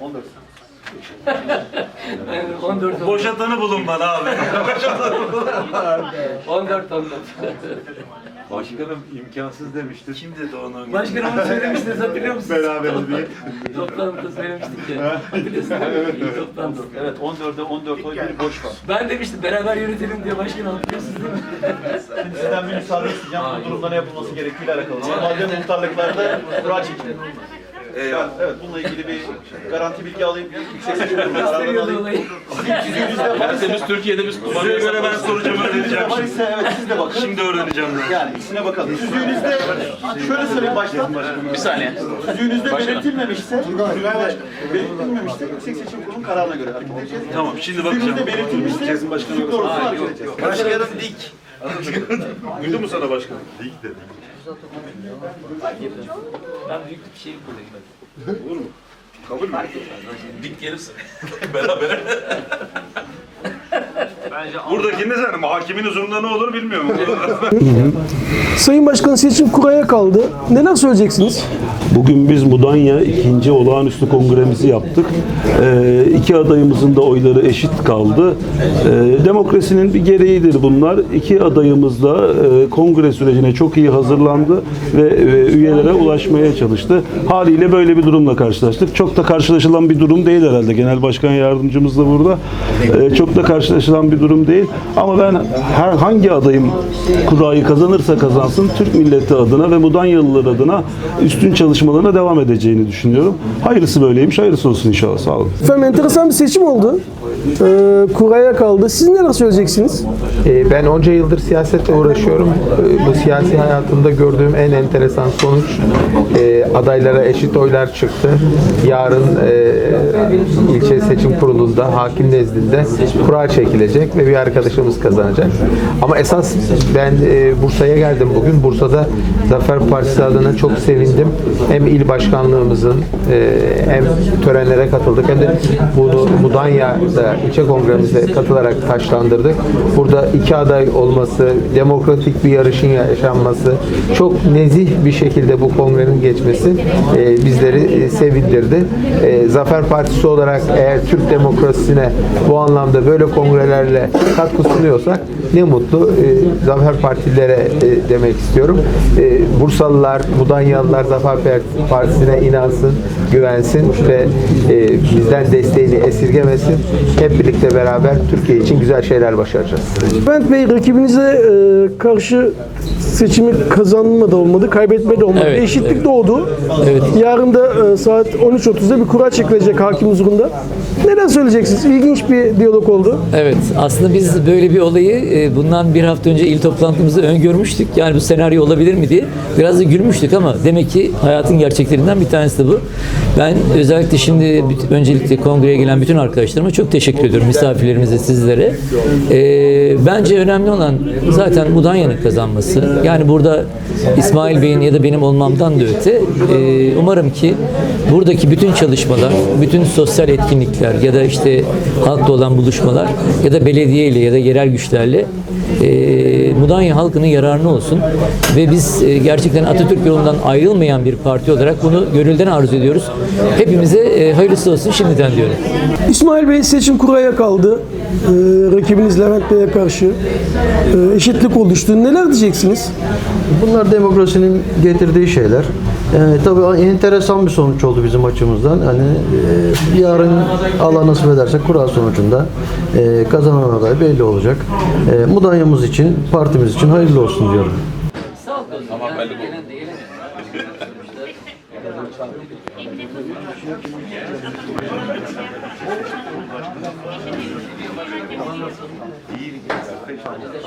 14. 14 Boşatanı bulun bana abi. 14 14. Başkanım imkansız demiştir. Kim dedi onu? Başkanım onu söylemiştiniz hatırlıyor musunuz? Beraberiz diye. Toplantıda söylemiştik ya. Hatırlıyorsunuz değil mi? Toplantı. Evet 14'e 14 oy bir boş var. Ben demiştim beraber yönetelim diye başkan hatırlıyorsunuz değil mi? Şimdi sizden bir müsaade isteyeceğim bu durumda ne yapılması gerektiğiyle alakalı. Normalde muhtarlıklarda kura çekilir. Evet, evet bununla ilgili bir garanti bilgi alayım. Yüksek Seçim Kurulu kararını alayım. olayı. Yüzünüzde var ise, Biz Türkiye'de biz Size göre ben soracağım öğreneceğim. var ise evet siz de bakın. Şimdi öğreneceğim ben. Yani içine bakalım. Yüzüğünüzde şöyle söyleyeyim baştan. bir saniye. Yüzüğünüzde belirtilmemişse, belirtilmemişse Yüksek Seçim Kurulu'nun kararına göre hareket edeceğiz. Tamam şimdi bakacağım. Yüzüğünüzde belirtilmişse Kesin başkanı. Başkanım dik. Uydu mu sana başkanım? Dik dedi. Ben büyük bir şey buradayım. Kabul mü? Dik gelirse beraber. Buradaki ne sen? Hakimin huzurunda ne olur bilmiyorum. Sayın Başkan seçim kuraya kaldı. Neler söyleyeceksiniz? Bugün biz Mudanya ikinci olağanüstü kongremizi yaptık. Ee, iki adayımızın da oyları eşit kaldı. Ee, demokrasinin bir gereğidir bunlar. İki adayımız da e, kongre sürecine çok iyi hazırlandı ve e, üyelere ulaşmaya çalıştı. Haliyle böyle bir durumla karşılaştık. Çok da karşılaşılan bir durum değil herhalde. Genel Başkan Yardımcımız da burada. Ee, çok da karşılaşılan bir durum değil. Ama ben her hangi adayım kurayı kazanırsa kazansın Türk milleti adına ve Mudanyalılar adına üstün çalışmalarına devam edeceğini düşünüyorum. Hayırlısı böyleymiş. Hayırlısı olsun inşallah. Sağ olun. Efendim enteresan bir seçim oldu. Ee, kuraya kaldı. Siz neler söyleyeceksiniz? Ee, Ben onca yıldır siyasetle uğraşıyorum. Ee, Bu siyasi hayatımda gördüğüm en enteresan sonuç e, adaylara eşit oylar çıktı. Yarın e, ilçe seçim kurulunda hakim nezdinde kura çekilecek ve bir arkadaşımız kazanacak. Ama esas ben e, Bursa'ya geldim bugün. Bursa'da Zafer Partisi adına çok sevindim. Hem il başkanlığımızın e, hem törenlere katıldık hem de bunu Mudanya'da ilçe kongremize katılarak taşlandırdık. Burada iki aday olması, demokratik bir yarışın yaşanması, çok nezih bir şekilde bu kongrenin geçmesi e, bizleri e, sevindirdi. E, Zafer Partisi olarak eğer Türk demokrasisine bu anlamda böyle kongrelerle katkı sunuyorsak ne mutlu e, Zafer Partililere e, demek istiyorum. E, Bursalılar, Mudanyalılar Zafer Partisi'ne inansın, güvensin ve e, bizden desteğini esirgemesin. Hep birlikte beraber Türkiye için güzel şeyler başaracağız. Bülent Bey rakibinize e, karşı seçimi kazanma da olmadı, kaybetme de olmadı. Evet, Eşitlik doğdu. Evet. Yarın da e, saat 13.30'da bir kura çekilecek hakim huzurunda. Neler söyleyeceksiniz? İlginç bir diyalog oldu. Evet, aslında biz böyle bir olayı e, bundan bir hafta önce il toplantımızda öngörmüştük. Yani bu senaryo olabilir mi diye. Biraz da gülmüştük ama demek ki hayatın gerçeklerinden bir tanesi de bu. Ben özellikle şimdi öncelikle kongreye gelen bütün arkadaşlarıma çok teşekkür ediyorum. Misafirlerimize, sizlere. E, bence önemli olan zaten Mudanya'nın kazanması. Yani burada İsmail Bey'in ya da benim olmamdan da öte e, umarım ki buradaki bütün çalışmalar, bütün sosyal etkinlikler ya da işte halkla olan buluşmalar ya da belediyeyle ya da yerel güçlerle e, Mudanya halkının yararına olsun ve biz e, gerçekten Atatürk yolundan ayrılmayan bir parti olarak bunu gönülden arzu ediyoruz. Hepimize e, hayırlısı olsun şimdiden diyorum. İsmail Bey seçim kuraya kaldı. E, rakibiniz Levent Bey'e karşı e, eşitlik oluştu. Neler diyeceksiniz? Bunlar demokrasinin getirdiği şeyler. Ee, tabii enteresan bir sonuç oldu bizim açımızdan. Hani e, yarın Allah nasip ederse kura sonucunda e, kazanan aday belli olacak. E, Mudanya'mız için, partimiz için hayırlı olsun diyorum. Tamam de